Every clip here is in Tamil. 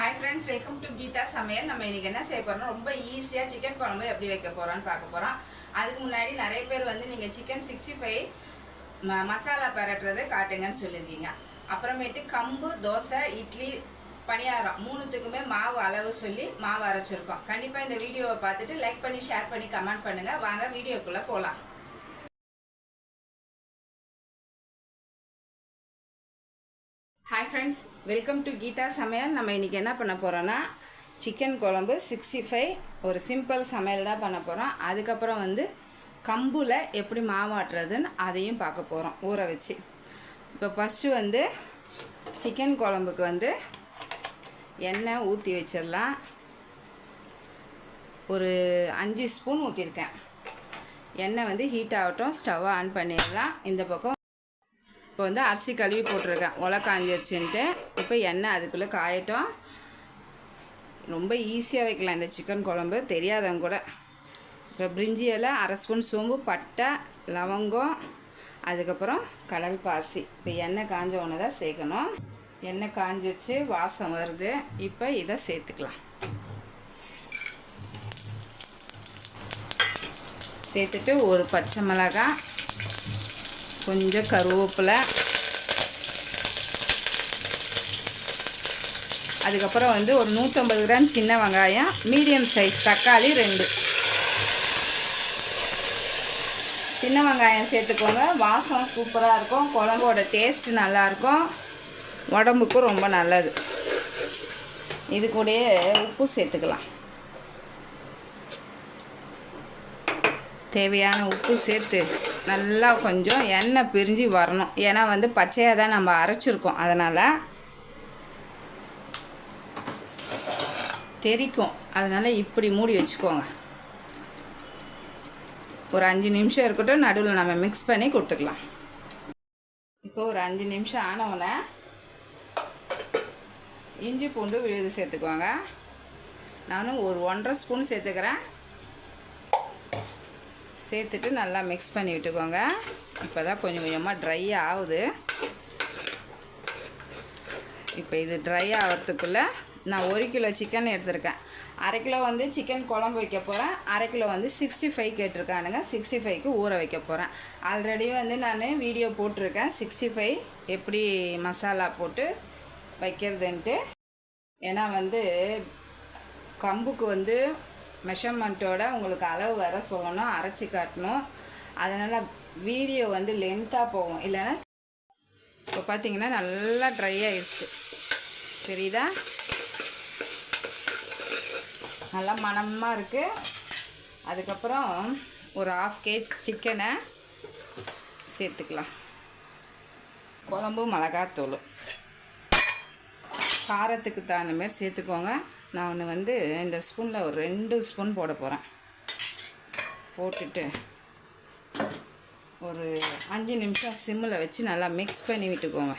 Hi friends welcome to Geetha Samayal நம்ம இன்னைக்கு என்ன செய்ய போறோம்னா ரொம்ப ஈஸியாக சிக்கன் குழம்பு எப்படி வைக்க போறோம்னு பார்க்க போறோம். அதுக்கு முன்னாடி நிறைய பேர் வந்து நீங்கள் சிக்கன் சிக்ஸ்டி ஃபைவ் மசாலா பரட்டுறது காட்டுங்கன்னு சொல்லியிருக்கீங்க. அப்புறமேட்டு கம்பு தோசை இட்லி பணியாரம் மூணுத்துக்குமே மாவு அளவு சொல்லி மாவு அரைச்சிருக்கோம். கண்டிப்பாக இந்த வீடியோவை பார்த்துட்டு லைக் பண்ணி ஷேர் பண்ணி கமெண்ட் பண்ணுங்க. வாங்க வீடியோக்குள்ளே போகலாம் hi friends welcome to Geetha சமையல் நம்ம இன்றைக்கி என்ன பண்ண போகிறோன்னா சிக்கன் குழம்பு சிக்ஸ்டி ஃபைவ் ஒரு சிம்பிள் சமையல் தான் பண்ண போகிறோம் அதுக்கப்புறம் வந்து கம்பில் எப்படி மாவாட்டுறதுன்னு அதையும் பார்க்க போகிறோம் ஊற வச்சு. இப்போ ஃபஸ்ட்டு வந்து சிக்கன் குழம்புக்கு வந்து எண்ணெய் ஊற்றி வச்சிடலாம். ஒரு அஞ்சு ஸ்பூன் ஊற்றிருக்கேன் எண்ணெய் வந்து ஹீட் ஆகட்டும் ஸ்டவ்வை ஆன் பண்ணிடலாம். இந்த பக்கம் இப்போ வந்து அரிசி கழுவி போட்டிருக்கேன். உலை காஞ்சிருச்சுன்ட்டு இப்போ எண்ணெய் அதுக்குள்ளே காயட்டும். ரொம்ப ஈஸியாக வைக்கலாம் இந்த சிக்கன் குழம்பு. தெரியாதவங்க கூட. இப்போ பிரிஞ்சி இலை அரை ஸ்பூன் சோம்பு பட்டை லவங்கம் அதுக்கப்புறம் கடல் பாசி. இப்போ எண்ணெய் காஞ்ச ஒன்று தான் சேர்க்கணும். எண்ணெய் காஞ்சிச்சு வாசம் வருது. இப்போ இதை சேர்த்துக்கலாம். சேர்த்துட்டு ஒரு பச்சை மிளகாய் கொஞ்சம் கருவேப்பிலை. அதுக்கப்புறம் வந்து ஒரு நூற்றம்பது கிராம் சின்ன வெங்காயம் மீடியம் சைஸ் தக்காளி ரெண்டு. சின்ன வெங்காயம் சேர்த்துக்கோங்க. வாசம் சூப்பராக இருக்கும். குழம்போட டேஸ்ட் நல்லாயிருக்கும் உடம்புக்கும் ரொம்ப நல்லது. இது கூட உப்பு சேர்த்துக்கலாம். தேவையான உப்பு சேர்த்து நல்லா கொஞ்சம் எண்ணெய் பிரிஞ்சு வரணும். ஏன்னா வந்து பச்சையாக தான் நம்ம அரைச்சிருக்கோம். அதனால் தெரிக்கும். அதனால் இப்படி மூடி வச்சுக்கோங்க. ஒரு அஞ்சு நிமிஷம் இருக்கட்டும் நடுவில் நம்ம மிக்ஸ் பண்ணி கொடுத்துக்கலாம். இப்போ ஒரு அஞ்சு நிமிஷம் ஆனவுடனே இஞ்சி பூண்டு விழுது சேர்த்துக்குவாங்க நானும் ஒரு ஒன்றரை ஸ்பூன் சேர்த்துக்கிறேன். சேர்த்துட்டு நல்லா மிக்ஸ் பண்ணி விட்டுக்கோங்க. இப்போ தான் கொஞ்சம் கொஞ்சமாக ட்ரை ஆகுது. இப்போ இது ட்ரை ஆகிறதுக்குள்ளே நான் ஒரு கிலோ சிக்கன் எடுத்திருக்கேன். அரை கிலோ வந்து சிக்கன் குழம்பு வைக்க போகிறேன் அரை கிலோ வந்து சிக்ஸ்டி ஃபைவ் கேட்டிருக்கானுங்க. சிக்ஸ்டி ஃபைவ்க்கு ஊற வைக்க போகிறேன் ஆல்ரெடி வந்து நான் வீடியோ போட்டிருக்கேன். சிக்ஸ்டி ஃபைவ் எப்படி மசாலா போட்டு வைக்கிறதுன்ட்டு. ஏன்னா வந்து கம்புக்கு வந்து மெஷர்மெண்ட்டோட உங்களுக்கு அளவு வர சொல்லணும் அரைச்சி காட்டணும். அதனால் வீடியோ வந்து லென்த்தாக போகும். இல்லைன்னா இப்போ பார்த்தீங்கன்னா நல்லா ட்ரை ஆயிடுச்சு. தெரியுதா? நல்லா மணமாக இருக்குது அதுக்கப்புறம் ஒரு ஆஃப் கேஜ் சிக்கனை சேர்த்துக்கலாம். குழம்பு மிளகாத்தூள். காரத்துக்கு தகுந்த மாதிரி சேர்த்துக்கோங்க. நான் ஒன்று வந்து இந்த ஸ்பூனில் ஒரு ரெண்டு ஸ்பூன் போட போகிறேன். போட்டுட்டு ஒரு அஞ்சு நிமிஷம் சிம்மில் வச்சு நல்லா மிக்ஸ் பண்ணி விட்டுக்கோங்க.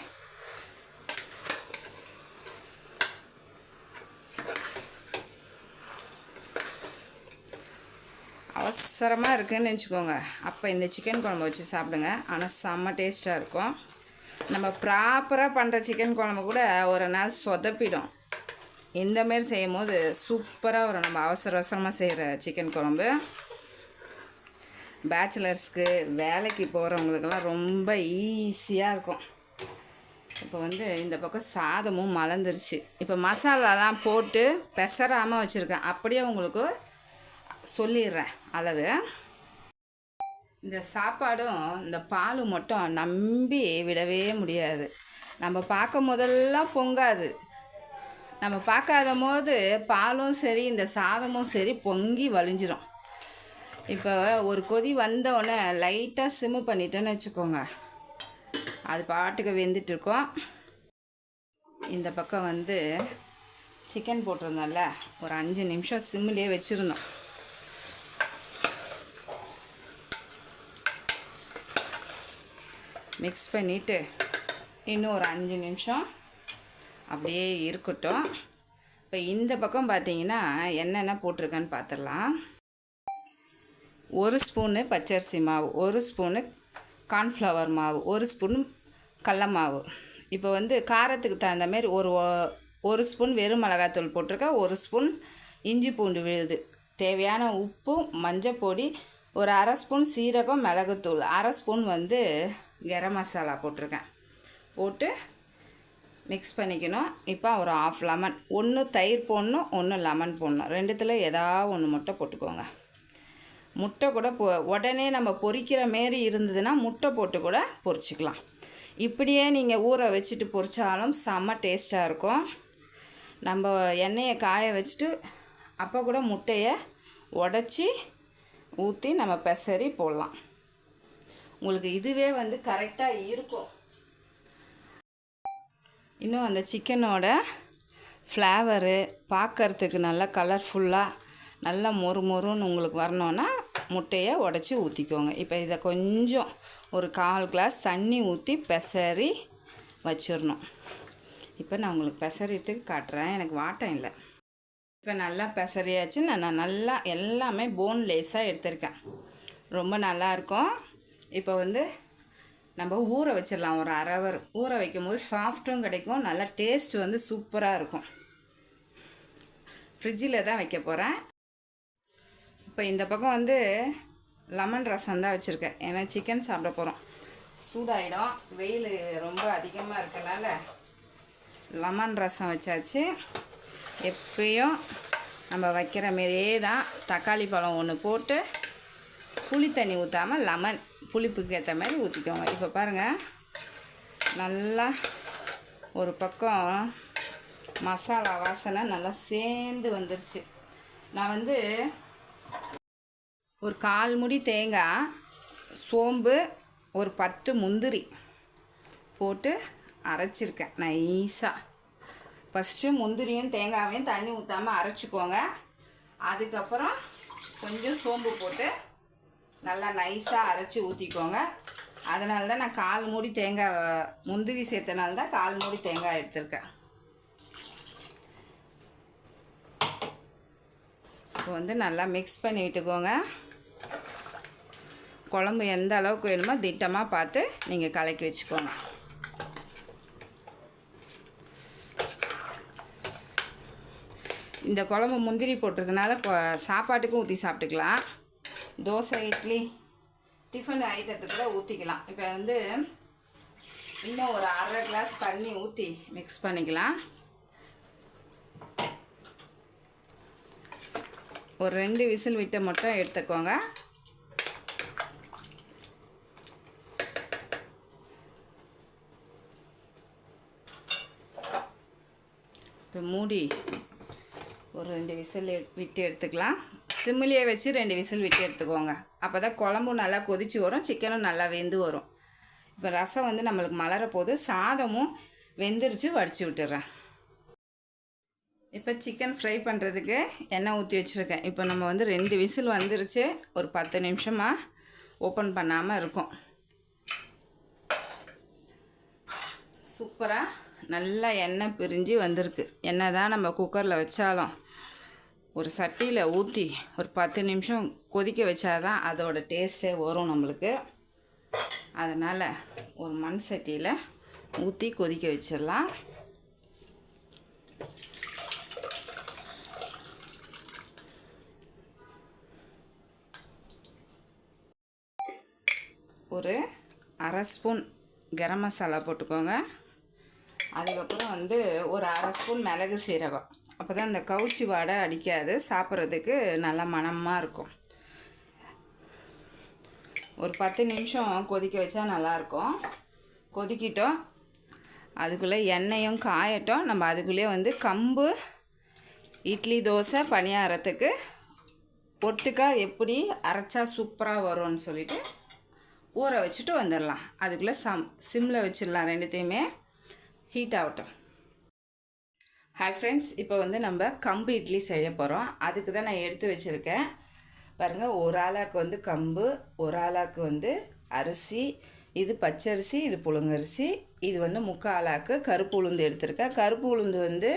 அவசரமாக இருக்குதுன்னு வச்சுக்கோங்க அப்போ இந்த சிக்கன் குழம்பு வச்சு சாப்பிடுங்க. ஆனால் செம்ம டேஸ்ட்டாக இருக்கும். நம்ம ப்ராப்பராக பண்ணுற சிக்கன் குழம்பு கூட ஒரு நாள் சொதப்பிடும். இந்த மாரி செய்யும் போது சூப்பராக வரும். நம்ம அவசர அவசரமாக செய்கிற சிக்கன் குழம்பு. பேச்சுலர்ஸ்க்கு வேலைக்கு போகிறவங்களுக்கெல்லாம் ரொம்ப ஈஸியாக இருக்கும். இப்போ வந்து இந்த பக்கம் சாதமும் மலர்ந்துருச்சு. இப்போ மசாலாலாம் போட்டு பெசராமல் வச்சுருக்கேன். அப்படியே உங்களுக்கு சொல்லிடுறேன் அளவு. இந்த சாப்பாடும் இந்த பால் மட்டும் நம்பி விடவே முடியாது. நம்ம பார்க்க முதல்லாம் பொங்காது. நம்ம பார்க்காத போது பாலும் சரி இந்த சாதமும் சரி பொங்கி வலிஞ்சிரும் இப்போ ஒரு கொதி வந்தோடனே லைட்டாக சிம்மு பண்ணிட்டேன்னு வச்சுக்கோங்க. அது பாட்டுக்கு வெந்துட்டுருக்கோம். இந்த பக்கம் வந்து சிக்கன் போட்டிருந்தோம்ல ஒரு அஞ்சு நிமிஷம் சிம்மிலே வச்சுருந்தோம். மிக்ஸ் பண்ணிவிட்டு இன்னும் ஒரு அஞ்சு நிமிஷம் அப்படியே இருக்கட்டும். இப்போ இந்த பக்கம் பார்த்தீங்கன்னா என்னென்ன போட்டிருக்கேன்னு பார்த்துடலாம் ஒரு ஸ்பூனு பச்சரிசி மாவு ஒரு ஸ்பூனு கார்ன்ஃப்ளவர் மாவு ஒரு ஸ்பூன் கடல மாவு. இப்போ வந்து காரத்துக்கு தகுந்த மாதிரி ஒரு ஒரு ஸ்பூன் வெறும் மிளகாத்தூள் போட்டிருக்கேன் ஒரு ஸ்பூன் இஞ்சி பூண்டு விழுது. தேவையான உப்பு மஞ்சப்பொடி ஒரு அரை ஸ்பூன் சீரகம் மிளகுத்தூள் அரை ஸ்பூன் வந்து கரம் மசாலா போட்டிருக்கேன். போட்டு மிக்ஸ் பண்ணிக்கணும். இப்போ ஒரு ஆஃப் லெமன் ஒன்று தயிர் போடணும் ஒன்று லெமன் போடணும். ரெண்டுத்தில் ஏதாவது ஒன்று முட்டை போட்டுக்கோங்க. முட்டை கூட பொ உடனே நம்ம பொரிக்கிற மாரி இருந்ததுன்னா முட்டை போட்டு கூட பொரிச்சிக்கலாம் இப்படியே நீங்கள் ஊற வச்சுட்டு பொறிச்சாலும் செம்ம டேஸ்ட்டாக இருக்கும். நம்ம எண்ணெயை காய வச்சுட்டு அப்போ கூட முட்டையை உடச்சி ஊற்றி நம்ம பெசரி போடலாம். உங்களுக்கு இதுவே வந்து கரெக்டாக இருக்கும். இன்னும் அந்த சிக்கனோட ஃப்ளேவரு பார்க்கறதுக்கு நல்லா கலர்ஃபுல்லாக நல்லா மொறு மொறுன்னு உங்களுக்கு வரணுன்னா முட்டையை உடச்சி ஊற்றிக்கோங்க இப்போ இதை கொஞ்சம் ஒரு கால் கிளாஸ் தண்ணி ஊற்றி பெசரி வச்சிடணும். இப்போ நான் உங்களுக்கு பெசரிட்டு காட்டுறேன். எனக்கு வாட்டம் இல்லை. இப்போ நல்லா பெசரியாச்சு நான் நான் நல்லா எல்லாமே போன்லெஸ்ஸாக எடுத்திருக்கேன். ரொம்ப நல்லாயிருக்கும் இப்போ வந்து நம்ம ஊற வச்சிடலாம். ஒரு அரை ஹவர் ஊற வைக்கும் போது சாஃப்ட்டும் கிடைக்கும். நல்லா டேஸ்ட் வந்து சூப்பராக இருக்கும். ஃப்ரிட்ஜில் தான் வைக்க போகிறேன் இப்போ இந்த பக்கம் வந்து லெமன் ரசம் தான் வச்சுருக்கேன். ஏன்னா சிக்கன் சாப்பிட போகிறோம் சூடாயிடும். வெயில் ரொம்ப அதிகமாக இருக்கனால லெமன் ரசம் வச்சாச்சு. எப்பயும் நம்ம வைக்கிற மாரியே தான். தக்காளி பழம் ஒன்று போட்டு புளி தண்ணி ஊற்றாமல் லெமன் புளிப்புக்கு ஏற்ற மாதிரி ஊற்றிக்கோங்க இப்போ பாருங்கள் நல்லா ஒரு பக்கம் மசாலா வாசனை நல்லா சேர்ந்து வந்துருச்சு. நான் வந்து ஒரு கால் முடி தேங்காய் சோம்பு ஒரு பத்து முந்திரி போட்டு அரைச்சிருக்கேன் நைஸாக ஃபஸ்ட்டு முந்திரியும் தேங்காவையும் தண்ணி ஊற்றாமல் அரைச்சிக்கோங்க. அதுக்கப்புறம் கொஞ்சம் சோம்பு போட்டு நல்லா நைஸாக அரைச்சி ஊற்றிக்கோங்க அதனால தான் நான் கால் மூடி தேங்காய் முந்திரி சேர்த்தனால தான் கால் மூடி தேங்காய் எடுத்திருக்கேன். இப்போ வந்து நல்லா மிக்ஸ் பண்ணி விட்டுக்கோங்க. குழம்பு எந்த அளவுக்கு வேணுமோ திட்டமாக பார்த்து நீங்கள் கலக்கி வச்சுக்கோங்க. இந்த குழம்பு முந்திரி போட்டிருக்கனால இப்போ சாப்பாட்டுக்கும் ஊற்றி சாப்பிட்டுக்கலாம். தோசை இட்லி டிஃபன் ஐட்டத்துக்கு கூட ஊற்றிக்கலாம் இப்போ வந்து இன்னும் ஒரு அரை கிளாஸ் தண்ணி ஊற்றி மிக்ஸ் பண்ணிக்கலாம். ஒரு ரெண்டு விசில் விட்டு மட்டும் எடுத்துக்கோங்க. இப்போ மூடி ஒரு ரெண்டு விசில் விட்டு எடுத்துக்கலாம். சிம்மிலியை வச்சு ரெண்டு விசில் விட்டு எடுத்துக்கோங்க. அப்போ தான் குழம்பும் நல்லா கொதிச்சு வரும் சிக்கனும் நல்லா வெந்து வரும். இப்போ ரசம் வந்து நம்மளுக்கு மலர போது சாதமும் வெந்துருச்சு வடித்து விட்டுறேன். இப்போ சிக்கன் ஃப்ரை பண்ணுறதுக்கு எண்ணெய் ஊற்றி வச்சுருக்கேன். இப்போ நம்ம வந்து ரெண்டு விசில் வந்துருச்சு ஒரு பத்து நிமிஷமாக ஓப்பன் பண்ணாமல் இருக்கும். சூப்பராக நல்லா எண்ணெய் பிரிஞ்சு வந்திருக்கு. எண்ணெய் தான் நம்ம குக்கரில் வச்சாலும். ஒரு சட்டியில் ஊற்றி ஒரு பத்து நிமிஷம் கொதிக்க வச்சாதான் அதோட டேஸ்ட்டே வரும் நம்மளுக்கு. அதனால் ஒரு மண் சட்டியில் ஊற்றி கொதிக்க வச்சிடலாம். ஒரு அரை ஸ்பூன் கரம் மசாலா போட்டுக்கோங்க. அதுக்கப்புறம் வந்து ஒரு அரை ஸ்பூன் மிளகு சீரகம். அப்போ தான் இந்த கவுச்சி வாடை அடிக்காது. சாப்பிட்றதுக்கு நல்லா மனமாக இருக்கும். ஒரு பத்து நிமிஷம் கொதிக்க வச்சா நல்லாயிருக்கும். கொதிக்கிட்டோம். அதுக்குள்ளே எண்ணெயும் காயட்டும். நம்ம அதுக்குள்ளேயே வந்து கம்பு இட்லி தோசை பணியாரத்துக்கு ஒட்டுக்கா எப்படி அரைச்சா சூப்பராக வரும்னு சொல்லிட்டு ஊற வச்சுட்டு வந்துடலாம். அதுக்குள்ளே சம் சிம்மில் வச்சிடலாம் ரெண்டுத்தையுமே. ஹீட் ஆகட்டும் ஹாய் ஃப்ரெண்ட்ஸ் இப்போ வந்து நம்ம கம்பு இட்லி செய்ய போகிறோம் அதுக்கு தான் நான் எடுத்து வச்சுருக்கேன். பாருங்கள் ஒரு ஆளாக்கு வந்து கம்பு ஒரு ஆளாக்கு வந்து அரிசி இது பச்சரிசி இது புழுங்கரிசி இது வந்து முக்கால் ஆளாக்கு கருப்பு உளுந்து எடுத்திருக்கேன். கருப்பு உளுந்து வந்து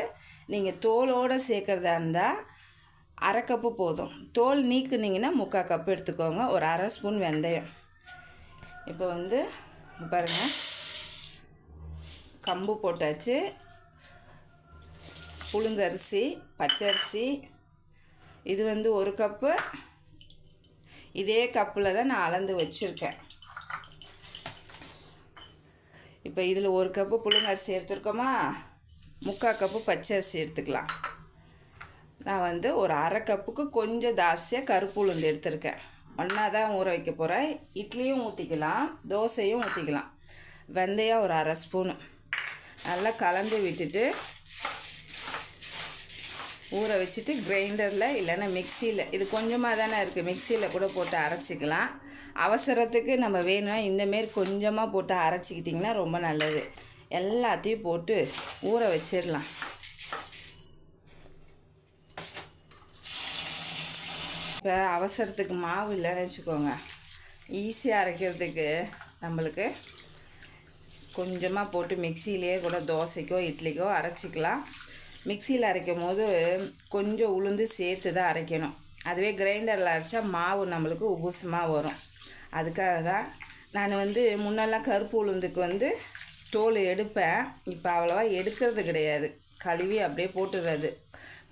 நீங்கள் தோலோடு சேர்க்குறதா இருந்தால் அரை கப்பு போதும். தோல் நீக்குனீங்கன்னா முக்கால் கப்பு எடுத்துக்கோங்க. ஒரு அரை ஸ்பூன் வெந்தயம். இப்போ வந்து பாருங்கள் கம்பு போட்டாச்சு. புழுங்கரிசி பச்சரிசி இது வந்து ஒரு கப்பு. இதே கப்பில் தான் நான் அளந்து வச்சுருக்கேன். இப்போ இதில் ஒரு கப்பு புழுங்கரிசி எடுத்துருக்கோமா? முக்கால் கப்பு பச்சரிசி எடுத்துக்கலாம். நான் வந்து ஒரு அரை கப்புக்கு கொஞ்சம் ஜாஸ்தியாக கருப்பு உளுந்து எடுத்திருக்கேன். ஒன்றா தான் ஊற வைக்க போகிறேன் இட்லியும் ஊற்றிக்கலாம் தோசையும் ஊற்றிக்கலாம் வெந்தயம் ஒரு அரை ஸ்பூனு. நல்லா கலந்து விட்டுட்டு ஊற வச்சுட்டு கிரைண்டரில் இல்லைன்னா மிக்சியில் இது கொஞ்சமாக தானே இருக்குது மிக்சியில் கூட போட்டு அரைச்சிக்கலாம். அவசரத்துக்கு நம்ம வேணும்னா இந்தமாரி கொஞ்சமாக போட்டு அரைச்சிக்கிட்டிங்கன்னா ரொம்ப நல்லது. எல்லாத்தையும் போட்டு ஊற வச்சிடலாம். இப்போ அவசரத்துக்கு மாவு இல்லைன்னு வச்சுக்கோங்க. ஈஸியாக அரைக்கிறதுக்கு நம்மளுக்கு கொஞ்சமாக போட்டு மிக்சியிலேயே கூட தோசைக்கோ இட்லிக்கோ அரைச்சிக்கலாம். மிக்சியில் அரைக்கும் போது கொஞ்சம் உளுந்து சேர்த்து தான் அரைக்கணும். அதுவே கிரைண்டரில் அரைச்சா மாவு நம்மளுக்கு உபுசமாக வரும். அதுக்காக தான் நான் வந்து முன்னெல்லாம் கருப்பு உளுந்துக்கு வந்து தோல் எடுப்பேன். இப்போ அவ்வளோவா எடுக்கிறது கிடையாது. கழுவி அப்படியே போட்டுடுறது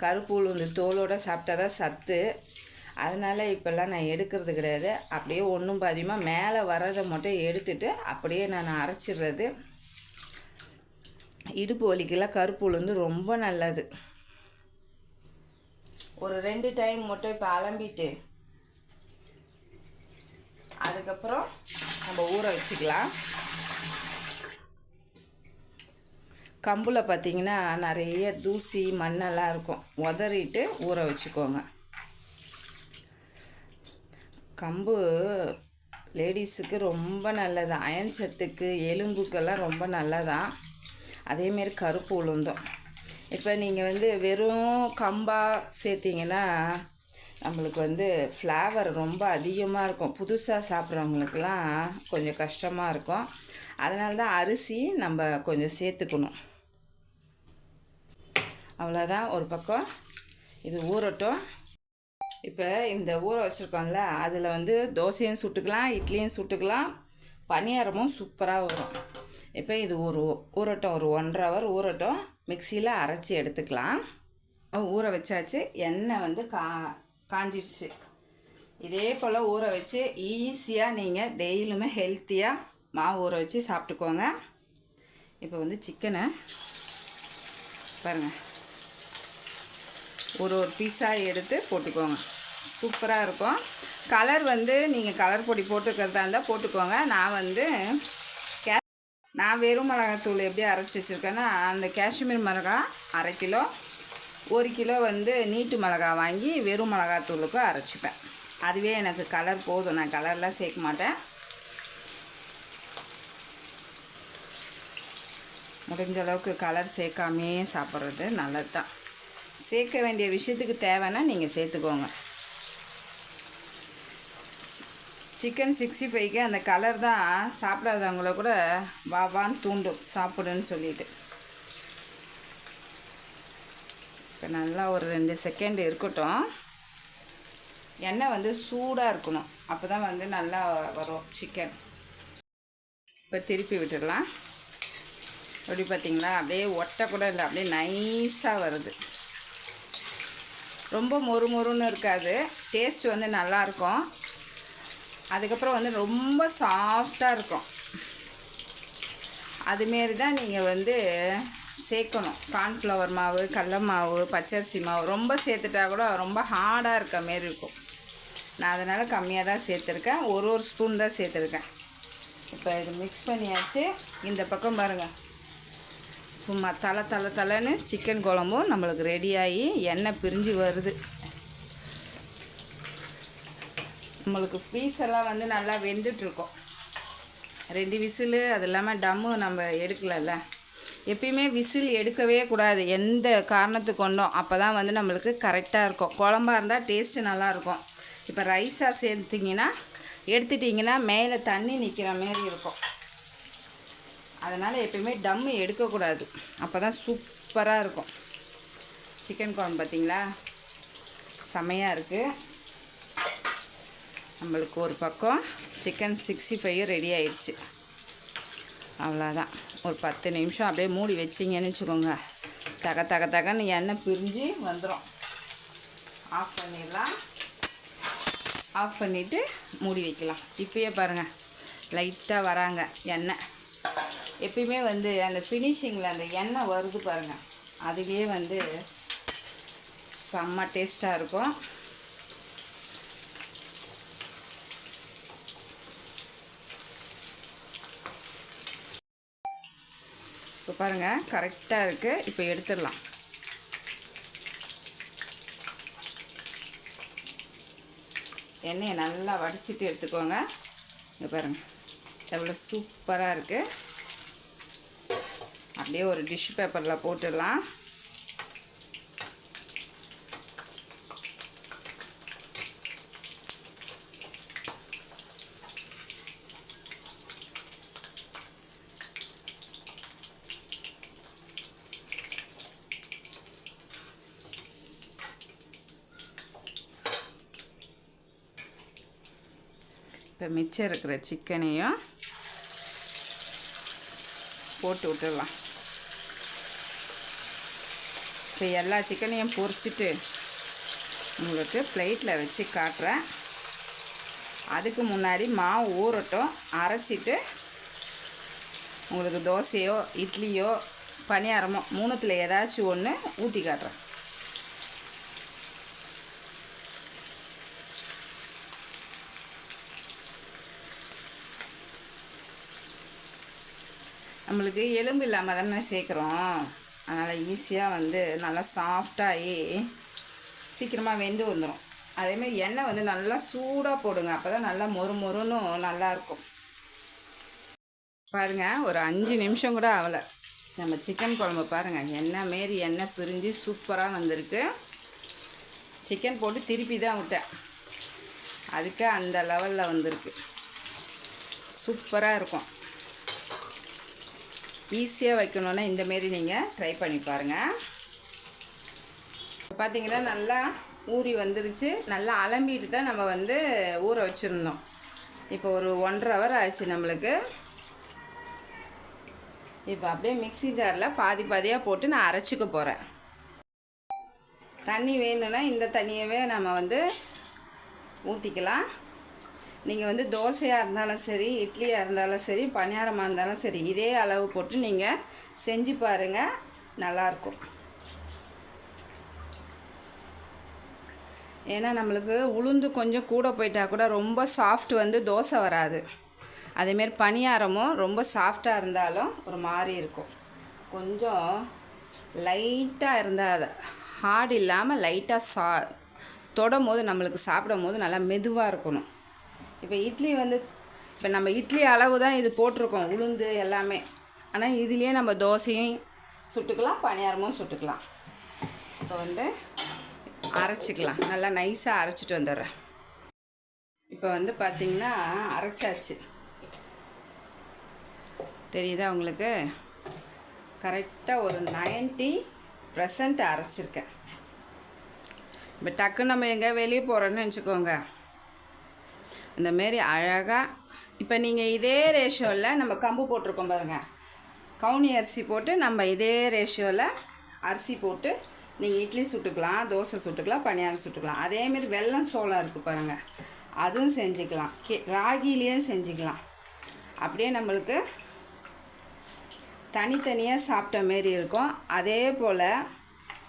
கருப்பு உளுந்து தோலோடு சாப்பிட்டா தான் சத்து. அதனால் இப்போல்லாம் நான் எடுக்கிறது கிடையாது. அப்படியே ஒன்றும் பாதியமாக மேலே வர்றதை மட்டும் எடுத்துட்டு அப்படியே நான் அரைச்சிடுறது. இடுப்பு வலிக்கெல்லாம் கருப்பு உளுந்து ரொம்ப நல்லது. ஒரு ரெண்டு டைம் மட்டும் இப்போ அலம்பிட்டு அதுக்கப்புறம் நம்ம ஊற வச்சுக்கலாம். கம்பில் பார்த்தீங்கன்னா நிறைய தூசி மண்ணெல்லாம் இருக்கும். உதறிட்டு ஊற வச்சுக்கோங்க. கம்பு லேடிஸுக்கு ரொம்ப நல்லது? அயன் சத்துக்கு எலும்புக்கெல்லாம் ரொம்ப நல்லதான் அதேமாரி கருப்பு உளுந்தும். இப்போ நீங்கள் வந்து வெறும் கம்பாக சேர்த்திங்கன்னா நம்மளுக்கு வந்து ஃப்ளேவர் ரொம்ப அதிகமாக இருக்கும். புதுசாக சாப்பிட்றவங்களுக்கெல்லாம் கொஞ்சம் கஷ்டமாக இருக்கும். அதனால தான் அரிசி நம்ம கொஞ்சம் சேர்த்துக்கணும். அவ்வளோதான் ஒரு பக்கம். இது ஊறட்டும். இப்போ இந்த ஊற வச்சுருக்கோம்ல அதில் வந்து தோசையும் சுட்டுக்கலாம் இட்லியும் சுட்டுக்கலாம். பணியாரமும் சூப்பராக வரும். இப்போ இது ஒரு ஊறட்டும் ஒரு ஒன்றரை ஹவர் ஊறட்டும். மிக்சியில் அரைச்சி எடுத்துக்கலாம். ஊற வச்சாச்சு. எண்ணெய் வந்து கா காஞ்சிடுச்சு. இதே போல் ஊற வச்சு ஈஸியாக நீங்கள் டெய்லியுமே ஹெல்த்தியாக மாவு ஊற வச்சு சாப்பிட்டுக்கோங்க. இப்போ வந்து சிக்கனை பாருங்கள் ஒரு ஒரு பீஸாக எடுத்து போட்டுக்கோங்க. சூப்பராக இருக்கும். கலர் வந்து நீங்கள் கலர் பொடி போட்டுக்கிறதா இருந்தால் போட்டுக்கோங்க. நான் வந்து நான் வெறும் மிளகாத்தூள் எப்படி அரைச்சி வச்சுருக்கேன்னா அந்த காஷ்மீர் மிளகா அரை கிலோ ஒரு கிலோ வந்து நீட்டு மிளகா வாங்கி வெறும் மிளகாத்தூளுக்கு அரைச்சிப்பேன். அதுவே எனக்கு கலர் போதும். நான் கலர்லாம் சேர்க்க மாட்டேன். முடிஞ்ச அளவுக்கு கலர் சேர்க்காமே சாப்பிட்றது நல்லது தான் சேர்க்க வேண்டிய விஷயத்துக்கு தேவைன்னா நீங்கள் சேர்த்துக்கோங்க. சிக்கன் சிக்ஸ்டி ஃபைவ்க்கு அந்த கலர் தான் சாப்பிடாதவங்கள கூட வா வான்னு தூண்டும். சாப்பிடுன்னு சொல்லிட்டு. இப்போ நல்லா ஒரு ரெண்டு செகண்ட் இருக்கட்டும். எண்ணெய் வந்து சூடாக இருக்கணும். அப்போ தான் வந்து நல்லா வரும் சிக்கன் இப்போ திருப்பி விட்டுடலாம். அப்படி பார்த்தீங்களா அப்படியே ஒட்டை கூட இல்லை அப்படியே நைஸாக வருது. ரொம்ப மொறு மொறுன்னு இருக்காது. டேஸ்ட் வந்து நல்லாயிருக்கும் அதுக்கப்புறம் வந்து ரொம்ப சாஃப்டாக இருக்கும். அதுமாரி தான் நீங்கள் வந்து சேர்க்கணும். கார்ன்ஃப்ளவர் மாவு கடல மாவு பச்சரிசி மாவு ரொம்ப சேர்த்துட்டா கூட ரொம்ப ஹார்டாக இருக்க மாரி இருக்கும். நான் அதனால் கம்மியாக தான் சேர்த்துருக்கேன். ஒரு ஒரு ஸ்பூன் தான் சேர்த்துருக்கேன். இப்போ இது மிக்ஸ் பண்ணியாச்சு. இந்த பக்கம் பாருங்கள் சும்மா தலை தலை தலைன்னு சிக்கன் குழம்பும் நம்மளுக்கு ரெடியாகி எண்ணெய் பிரிஞ்சு வருது. நம்மளுக்கு பீஸ் எல்லாம் வந்து நல்லா வெந்துட்டுருக்கோம். ரெண்டு விசிலு அது இல்லாமல் டம்மு நம்ம எடுக்கலல்ல. எப்பயுமே விசில் எடுக்கவே கூடாது. எந்த காரணத்துக்கு கொண்டோம் அப்போ தான் வந்து நம்மளுக்கு கரெக்டாக இருக்கும். குழம்பா இருந்தால் டேஸ்ட்டு நல்லாயிருக்கும் இப்போ ரைஸாக சேர்த்திங்கன்னா எடுத்துட்டிங்கன்னா மேலே தண்ணி நிற்கிற மாரி இருக்கும். அதனால் எப்பயுமே டம்மு எடுக்கக்கூடாது அப்போ தான் சூப்பராக இருக்கும். சிக்கன் குழம்பு பார்த்திங்களா செமையாக இருக்குது நம்மளுக்கு ஒரு பக்கம் சிக்கன் சிக்ஸ்டி ஃபைவ் ரெடி ஆயிடுச்சு. அவ்வளோதான். ஒரு பத்து நிமிஷம் அப்படியே மூடி வச்சிங்கன்னு வச்சுக்கோங்க. தக தக தகன்னு எண்ணெய் பிரிஞ்சு வந்துடும் ஆஃப் பண்ணிடலாம். ஆஃப் பண்ணிவிட்டு மூடி வைக்கலாம். இப்போயே பாருங்கள் லைட்டாக வராங்க எண்ணெய். எப்பயுமே வந்து அந்த ஃபினிஷிங்கில் அந்த எண்ணெய் வருது பாருங்கள் அதுவே வந்து செம்ம டேஸ்ட்டாக இருக்கும். இப்போ பாருங்கள் கரெக்டாக இருக்குது இப்போ எடுத்துடலாம். எண்ணெயை நல்லா வடிச்சிட்டு எடுத்துக்கோங்க. இங்கே பாருங்கள் எவ்வளோ சூப்பராக இருக்குது அப்படியே ஒரு டிஷ் பேப்பரில் போட்டுடலாம் இப்போ மிச்சம் இருக்கிற சிக்கனையும் போட்டு விட்டுடலாம். இப்போ எல்லா சிக்கனையும் பொரிச்சிட்டு உங்களுக்கு பிளேட்டில் வச்சு காட்டுறேன். அதுக்கு முன்னாடி மாவு ஊறட்டும். அரைச்சிட்டு உங்களுக்கு தோசையோ இட்லியோ பணியாரமோ மூணுத்தில் ஏதாச்சும் ஒன்று ஊற்றி காட்டுறேன். நம்மளுக்கு எலும்பு இல்லாமல் தானே சேர்க்குறோம். அதனால் ஈஸியாக வந்து நல்லா சாஃப்டாகி சீக்கிரமாக வெந்து வந்துடும் அதேமாதிரி எண்ணெய் வந்து நல்லா சூடாக போடுங்க. அப்போ தான் நல்லா மொறு மொறுன்னு நல்லாயிருக்கும் பாருங்கள் ஒரு அஞ்சு நிமிஷம் கூட ஆகலை. நம்ம சிக்கன் குழம்பு பாருங்கள் எண்ணெய் மாரி எண்ணெய் பிரிஞ்சு சூப்பராக வந்திருக்கு. சிக்கன் போட்டு திருப்பி தான் விட்டேன். அதுக்கு அந்த லெவலில் வந்திருக்கு. சூப்பராக இருக்கும். ஈஸியாக வைக்கணுன்னா இந்தமாரி நீங்கள் ட்ரை பண்ணி பாருங்கள் பார்த்தீங்கன்னா நல்லா ஊறி வந்துருச்சு. நல்லா அலம்பிட்டு தான் நம்ம வந்து ஊற வச்சுருந்தோம். இப்போ ஒரு ஒன்றரை ஹவர் ஆச்சு நம்மளுக்கு. இப்போ அப்படியே மிக்ஸி ஜாரில் பாதி பாதியாக போட்டு நான் அரைச்சிக்க போகிறேன் தண்ணி வேணும்னா இந்த தண்ணியவே நம்ம வந்து ஊற்றிக்கலாம் நீங்கள் வந்து தோசையாக இருந்தாலும் சரி இட்லியாக இருந்தாலும் சரி பணியாரமாக இருந்தாலும் சரி இதே அளவு போட்டு நீங்கள் செஞ்சு பாருங்கள் நல்லாயிருக்கும். ஏன்னா நம்மளுக்கு உளுந்து கொஞ்சம் கூட போயிட்டா கூட ரொம்ப சாஃப்ட் வந்து தோசை வராது. அதேமாரி பணியாரமும் ரொம்ப சாஃப்டாக இருந்தாலும் ஒரு மாதிரி இருக்கும். கொஞ்சம் லைட்டாக இருந்தால் ஹார்ட் இல்லாமல் லைட்டாக சா தொடும் போது நம்மளுக்கு சாப்பிடும் போது நல்லா மெதுவாக இருக்கணும். இப்போ இட்லி வந்து இப்போ நம்ம இட்லி அளவு தான் இது போட்டிருக்கோம் உளுந்து எல்லாமே. ஆனால் இதுலேயே நம்ம தோசையும் சுட்டுக்கலாம் பணியாரமும் சுட்டுக்கலாம். இப்போ வந்து அரைச்சிக்கலாம். நல்லா நைஸாக அரைச்சிட்டு வந்துடுறேன். இப்போ வந்து பார்த்திங்கன்னா அரைச்சாச்சு. தெரியுதா உங்களுக்கு? கரெக்டாக ஒரு நைன்ட்டி பர்சன்ட் அரைச்சிருக்கேன். இப்போ டக்குன்னு நம்ம எங்கே வெளியே போகிறோன்னு வச்சுக்கோங்க இந்தமாரி அழகாக இப்போ நீங்கள் இதே ரேஷியோவில் நம்ம கம்பு போட்டிருக்கோம் பாருங்கள் கவுனி அரிசி போட்டு நம்ம இதே ரேஷியோவில் அரிசி போட்டு நீங்கள் இட்லி சுட்டுக்கலாம் தோசை சுட்டுக்கலாம் பணியாரம் சுட்டுக்கலாம். அதேமாரி வெல்லம் சோளம் இருக்குது பாருங்கள் அதுவும் செஞ்சுக்கலாம். கே ராகிலேயும் செஞ்சுக்கலாம். அப்படியே நம்மளுக்கு தனித்தனியாக சாப்பிட்ட மாரி இருக்கும். அதே போல்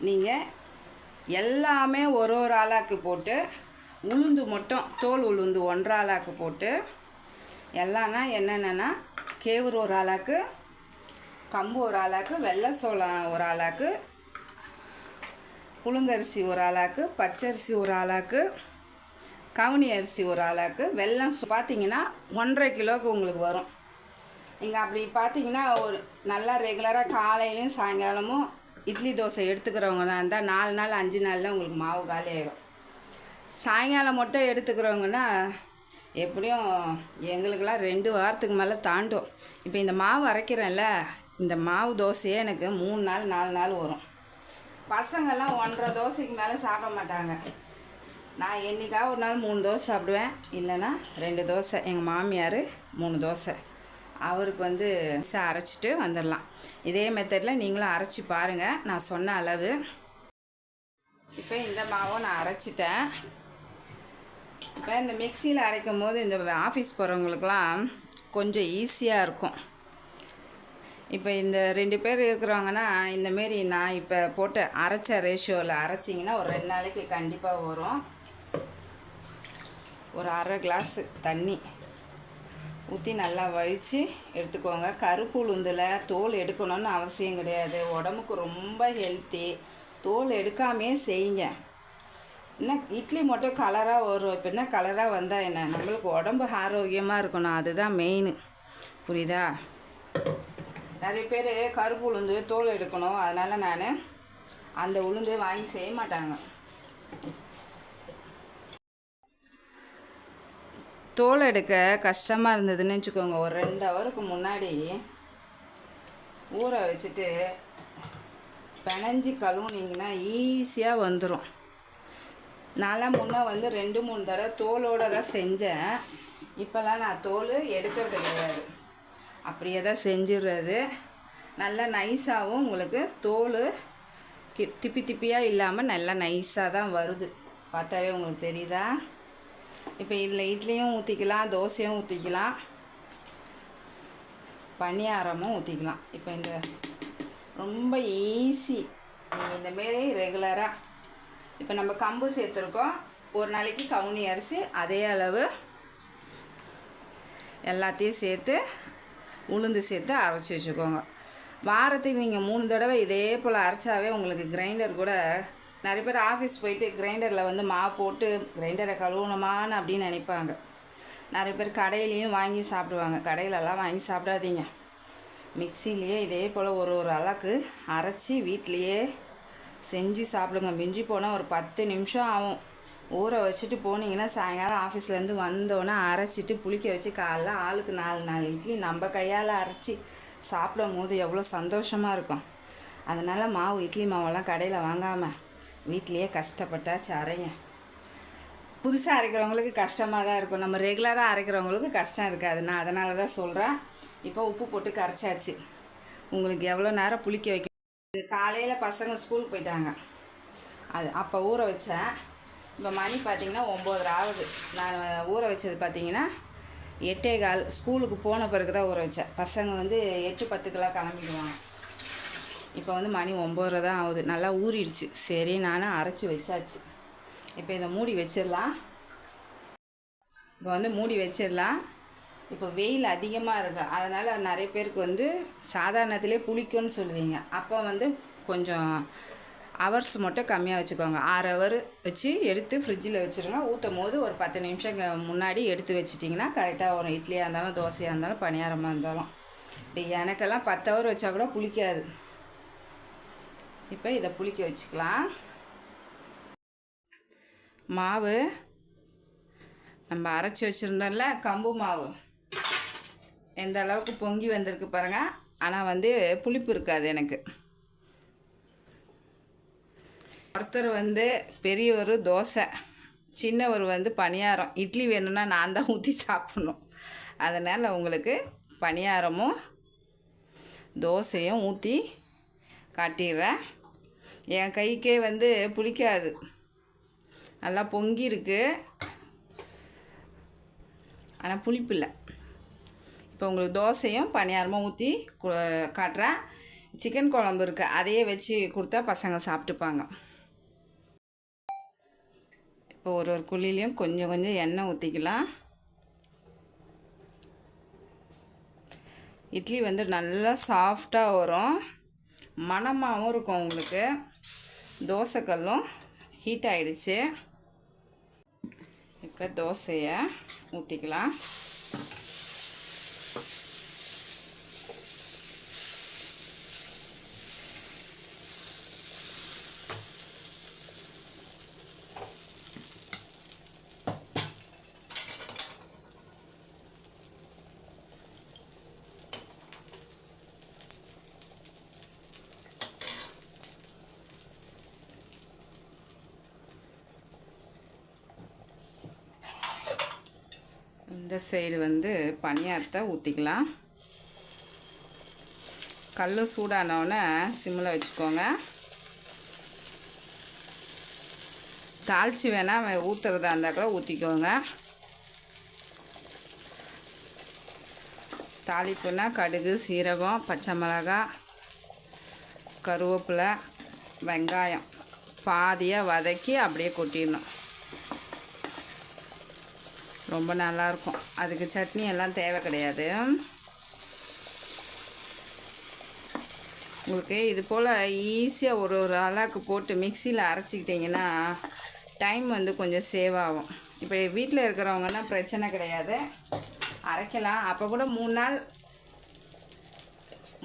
நீங்கள் எல்லாமே ஒரு ஒரு ஆளாக்கு போட்டு உளுந்து மட்டும் தோல் உளுந்து ஒன்றரை ஆளாக்கு போட்டு எல்லாம்னா என்னென்னா கேவுரு ஒரு ஆளாக்கு கம்பு ஒரு ஆளாக்கு வெள்ளை சோளம் ஒரு ஆளாக்கு புழுங்கரிசி ஒரு ஆளாக்கு பச்சரிசி ஒரு ஆளாக்கு கவுனி அரிசி ஒரு ஆளாக்கு வெள்ளம் பார்த்தீங்கன்னா ஒன்றரை கிலோவுக்கு உங்களுக்கு வரும். நீங்கள் அப்படி பார்த்தீங்கன்னா ஒரு நல்லா ரெகுலராக காலையிலையும் சாயங்காலமும் இட்லி தோசை எடுத்துக்கிறவங்க தான் இருந்தால் நாலு நாள் அஞ்சு நாளில் உங்களுக்கு மாவு காலி ஆகிடும் சாயங்காலம் மட்டும் எடுத்துக்கிறவங்கன்னா எப்படியும் எங்களுக்கெல்லாம் ரெண்டு வாரத்துக்கு மேலே தாண்டும். இப்போ இந்த மாவு அரைக்கிறேன்ல இந்த மாவு தோசையே எனக்கு மூணு நாள் நாலு நாள் வரும். பசங்கள்லாம் ஒன்றரை தோசைக்கு மேலே சாப்பிட மாட்டாங்க. நான் என்றைக்காக ஒரு நாள் மூணு தோசை சாப்பிடுவேன். இல்லைன்னா ரெண்டு தோசை. எங்கள் மாமியார் மூணு தோசை. அவருக்கு வந்து ச- அரைச்சிட்டு வந்துடலாம். இதே மெத்தடில் நீங்களும் அரைச்சி பாருங்கள் நான் சொன்ன அளவு. இப்போ இந்த மாவை நான் அரைச்சிட்டேன். இப்போ இந்த மிக்சியில் அரைக்கும் போது இந்த ஆஃபீஸ் போகிறவங்களுக்குலாம் கொஞ்சம் ஈஸியாக இருக்கும். இப்போ இந்த ரெண்டு பேர் இருக்கிறவங்கன்னா இந்தமாரி நான் இப்போ போட்டு அரைச்ச ரேஷியோவில் அரைச்சிங்கன்னா ஒரு ரெண்டு நாளைக்கு கண்டிப்பாக வரும். ஒரு அரை கிளாஸு தண்ணி ஊற்றி நல்லா வழித்து எடுத்துக்கோங்க. கருப்பு உளுந்தில் தோல் எடுக்கணும்னு அவசியம் கிடையாது. உடம்புக்கு ரொம்ப ஹெல்த்தி தோல் எடுக்காமையே செய்யுங்க. என்ன இட்லி மட்டும் கலராக வரும் இப்போ என்ன கலராக வந்தால் என்ன? நம்மளுக்கு உடம்பு ஆரோக்கியமாக இருக்கணும். அதுதான் மெயின் புரியுதா? நிறைய பேர் கருப்பு உளுந்து தோல் எடுக்கணும். அதனால் நான் அந்த உளுந்து வாங்கி செய்ய மாட்டாங்க. தோல் எடுக்க கஷ்டமாக இருந்ததுன்னு வச்சுக்கோங்க. ஒரு ரெண்டு ஹவருக்கு முன்னாடி ஊற வச்சுட்டு பிணைஞ்சி கழுவுனீங்கன்னா ஈஸியாக வந்துடும் நான்லாம் முன்னே வந்து ரெண்டு மூணு தடவை தோலோடு தான் செஞ்சேன். இப்போல்லாம் நான் தோல் எடுக்கிறது கிடையாது. அப்படியே தான் செஞ்சிடுறது. நல்லா நைஸாகவும் உங்களுக்கு தோல் கி திப்பி திப்பியாக இல்லாமல் நல்லா நைஸாக தான் வருது. பார்த்தாவே உங்களுக்கு தெரியுதா? இப்போ இதில் இட்லியும் ஊற்றிக்கலாம் தோசையும் ஊற்றிக்கலாம் பணியாரமும் ஊற்றிக்கலாம் இப்போ இந்த ரொம்ப ஈஸி நீங்கள் இந்தமாரி ரெகுலராக இப்போ நம்ம கம்பு சேர்த்துருக்கோம். ஒரு நாளைக்கு கவுனி அரிசி அதே அளவு எல்லாத்தையும் சேர்த்து உளுந்து சேர்த்து அரைச்சி வச்சுக்கோங்க. வாரத்துக்கு நீங்கள் மூணு தடவை இதே போல் அரைச்சாவே உங்களுக்கு கிரைண்டர் கூட நிறைய பேர் ஆஃபீஸ் போயிட்டு கிரைண்டரில் வந்து மாவு போட்டு கிரைண்டரை கழுவணுமான்னு அப்படின்னு நினைப்பாங்க. நிறைய பேர் கடையிலையும் வாங்கி சாப்பிடுவாங்க. கடையிலலாம் வாங்கி சாப்பிடாதீங்க. மிக்சிலேயே இதே போல் ஒரு ஒரு அளவுக்கு அரைச்சி வீட்லேயே செஞ்சு சாப்பிடுங்க. மிஞ்சி போனால் ஒரு பத்து நிமிஷம் ஆகும். ஊற வச்சுட்டு போனீங்கன்னா சாயங்காலம் ஆஃபீஸ்லேருந்து வந்தோன்னே அரைச்சிட்டு புளிக்க வச்சு காலைல ஆளுக்கு நாலு நாலு இட்லி நம்ம கையால் அரைச்சி சாப்பிடும் போது எவ்வளோ சந்தோஷமாக இருக்கும். அதனால் மாவு இட்லி மாவெல்லாம் கடையில் வாங்காமல் வீட்லேயே கஷ்டப்பட்டாச்சு அரைங்க. புதுசாக அரைக்கிறவங்களுக்கு கஷ்டமாக தான் இருக்கும். நம்ம ரெகுலராக அரைக்கிறவங்களுக்கு கஷ்டம் இருக்காது. நான் அதனால தான் சொல்கிறேன் இப்போ உப்பு போட்டு கரைச்சாச்சு. உங்களுக்கு எவ்வளோ நேரம் புளிக்க வைக்க காலையில் பசங்க ஸ்கூலுக்கு போயிட்டாங்க. அது அப்போ ஊற வச்சேன். இப்போ மணி பார்த்திங்கன்னா ஒம்பது ஆகுது நான் ஊற வச்சது பார்த்தீங்கன்னா எட்டே கால் ஸ்கூலுக்கு போன பிறகு தான் ஊற வச்சேன். பசங்க வந்து எட்டு பத்துக்கெல்லாம் கிளம்பிடுவாங்க. இப்போ வந்து மணி ஒம்பது தான் ஆகுது. நல்லா ஊறிடுச்சு. சரி நானும் அரைச்சி வச்சாச்சு. இப்போ இதை மூடி வச்சிடலாம். இப்போ வந்து மூடி வச்சிடலாம். இப்போ வெயில் அதிகமாக இருக்குது அதனால் நிறைய பேருக்கு வந்து சாதாரணத்திலே புளிக்கும்னு சொல்லுவீங்க. அப்போ வந்து கொஞ்சம் ஹவர்ஸ் மட்டும் கம்மியாக வச்சுக்கோங்க. ஆறு ஹவர் வச்சு எடுத்து ஃப்ரிட்ஜில் வச்சுருங்க. ஊற்றும் போது ஒரு பத்து நிமிஷம் முன்னாடி எடுத்து வச்சிட்டிங்கன்னா கரெக்டாக வரும் இட்லியாக இருந்தாலும் தோசையாக இருந்தாலும் பணியாரமாக இருந்தாலும். இப்போ எனக்கெல்லாம் பத்து ஹவர் வச்சா கூட புளிக்காது. இப்போ இதை புளிக்க வச்சுக்கலாம். மாவு நம்ம அரைச்சி வச்சுருந்தோம்ல கம்பு மாவு. எந்த அளவுக்கு பொங்கி வந்திருக்கு பாருங்க. ஆனால் வந்து புளிப்பு இருக்காது எனக்கு. ஒருத்தர் வந்து பெரிய ஒரு தோசை சின்னவர் வந்து பணியாரம் இட்லி வேணும்னா நான் தான் ஊற்றி சாப்பிட்ணும். அதனால் உங்களுக்கு பணியாரமும் தோசையும் ஊற்றி காட்டிடுறேன். என் கைக்கே வந்து புளிக்காது. நல்லா பொங்கி இருக்குது ஆனால் புளிப்பு இல்லை. இப்போ உங்களுக்கு தோசையும் பணியாரமும் ஊற்றி காட்டுறேன். சிக்கன் குழம்பு இருக்குது அதையே வச்சு கொடுத்தா பசங்க சாப்பிட்டுப்பாங்க. இப்போ ஒரு ஒரு குழிலையும் கொஞ்சம் கொஞ்சம் எண்ணெய் ஊற்றிக்கலாம் இட்லி வந்து நல்லா சாஃப்டாக வரும். மணமாகவும் இருக்கும் உங்களுக்கு. தோசைக்கல்லும் ஹீட் ஆகிடுச்சு இப்போ தோசையை ஊற்றிக்கலாம் இந்த சைடு வந்து பனியாரத்தை ஊற்றிக்கலாம் கல் சூடானவுடனே சிம்மில் வச்சுக்கோங்க. தாளித்து வேணால் ஊற்றுறதா இருந்தால் கூட ஊற்றிக்கோங்க தாளிப்புனா கடுகு சீரகம் பச்சை மிளகாய் கருவேப்பிலை வெங்காயம். பாதியாக வதக்கி அப்படியே கொட்டிடணும். ரொம்ப நல்லாயிருக்கும். அதுக்கு சட்னி எல்லாம் தேவை கிடையாது. உங்களுக்கு இது போல் ஈஸியாக ஒரு ஒரு அலாக்கு போட்டு மிக்சியில் அரைச்சிக்கிட்டிங்கன்னா டைம் வந்து கொஞ்சம் சேவ் ஆகும். இப்போ வீட்டில் இருக்கிறவங்கன்னா பிரச்சனை கிடையாது. அரைக்கலாம். அப்போ கூட மூணு நாள்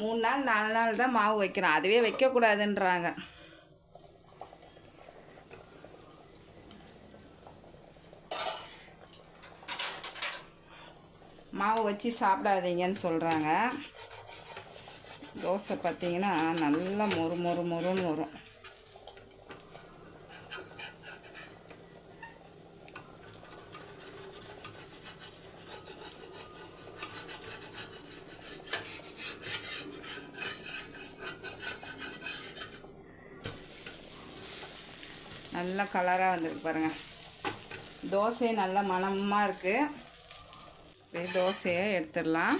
மூணு நாள் நாலு நாள் தான் மாவு வைக்கிறோம் அதுவே வைக்கக்கூடாதுன்றாங்க. மாவு வச்சு சாப்பிடாதீங்கன்னு சொல்கிறாங்க தோசை பார்த்தீங்கன்னா நல்லா மொறு மொறு மொறுன்னு வரும். நல்லா கலராக வந்திருக்கு பாருங்கள் தோசை நல்லா மணமாக இருக்குது அப்படியே தோசையை எடுத்துடலாம்.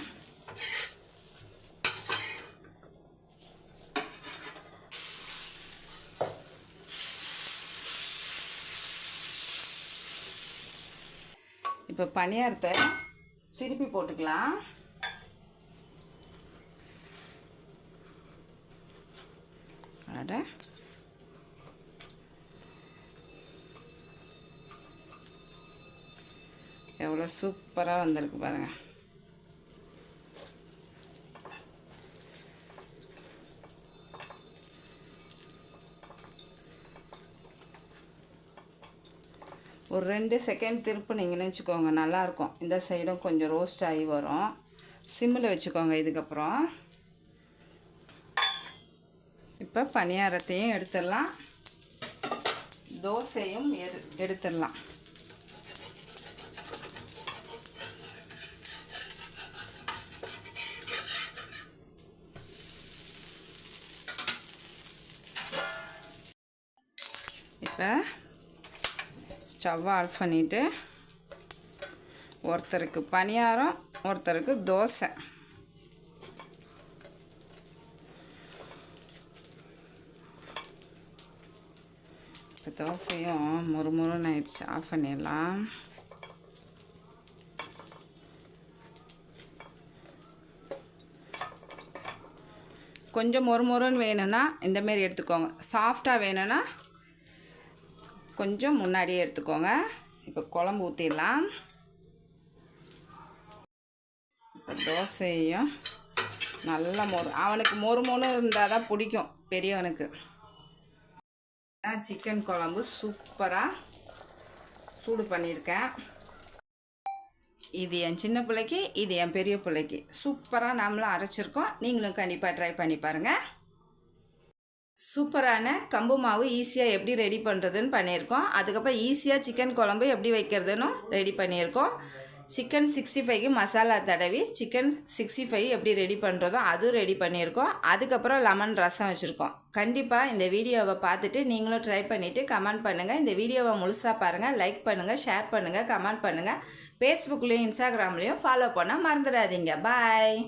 இப்போ பணியாரத்தை திருப்பி போட்டுக்கலாம். அட எவ்வளோ சூப்பராக வந்திருக்கு பாருங்கள் ஒரு ரெண்டு செகண்ட் திருப்புனீங்கன்னு வச்சுக்கோங்க நல்லாயிருக்கும் இந்த சைடும் கொஞ்சம் ரோஸ்ட் ஆகி வரும். சிம்மில் வச்சுக்கோங்க இதுக்கப்புறம். இப்போ பணியாரத்தையும் எடுத்துடலாம். தோசையும் எடு எடுத்துடலாம். இப்போ ஸ்டவ் ஆஃப் பண்ணிவிட்டு ஒருத்தருக்கு பணியாரம் ஒருத்தருக்கு தோசை. இப்போ தோசையும் முறுமுறுன்னு ஆயிடுச்சு. ஆஃப் பண்ணிடலாம். கொஞ்சம் மொறுமொறுன்னு வேணும்னா இந்தமாரி எடுத்துக்கோங்க. சாஃப்டாக வேணும்னா கொஞ்சம் முன்னாடியே எடுத்துக்கோங்க. இப்போ குழம்பு ஊற்றிடலாம் இப்போ தோசையும் நல்லா மொறு அவனுக்கு மொறு மொறு இருந்தால் தான் பிடிக்கும் பெரியவனுக்கு. சிக்கன் குழம்பு சூப்பராக சூடு பண்ணியிருக்கேன். இது என் சின்ன பிள்ளைக்கு இது என் பெரிய பிள்ளைக்கு. சூப்பராக நாமளும் அரைச்சிருக்கோம். நீங்களும் கண்டிப்பாக ட்ரை பண்ணி பாருங்கள் சூப்பரான கம்பு மாவு ஈஸியாக எப்படி ரெடி பண்ணுறதுன்னு பண்ணியிருக்கோம். அதுக்கப்புறம் ஈஸியாக சிக்கன் குழம்பு எப்படி வைக்கிறதுன்னு ரெடி பண்ணியிருக்கோம். சிக்கன் சிக்ஸ்டி ஃபைவ்க்கு மசாலா தடவி சிக்கன் சிக்ஸ்டி ஃபைவ் எப்படி ரெடி பண்ணுறதோ அதுவும் ரெடி பண்ணியிருக்கோம். அதுக்கப்புறம் லெமன் ரசம் வச்சுருக்கோம். கண்டிப்பாக இந்த வீடியோவை பார்த்துட்டு நீங்களும் ட்ரை பண்ணிவிட்டு கமெண்ட் பண்ணுங்கள் இந்த வீடியோவை முழுசாக பாருங்கள் லைக் பண்ணுங்கள் ஷேர் பண்ணுங்கள் கமெண்ட் பண்ணுங்கள் ஃபேஸ்புக்லேயும் இன்ஸ்டாகிராம்லேயும் ஃபாலோ பண்ணால் மறந்துடாதீங்க. பாய்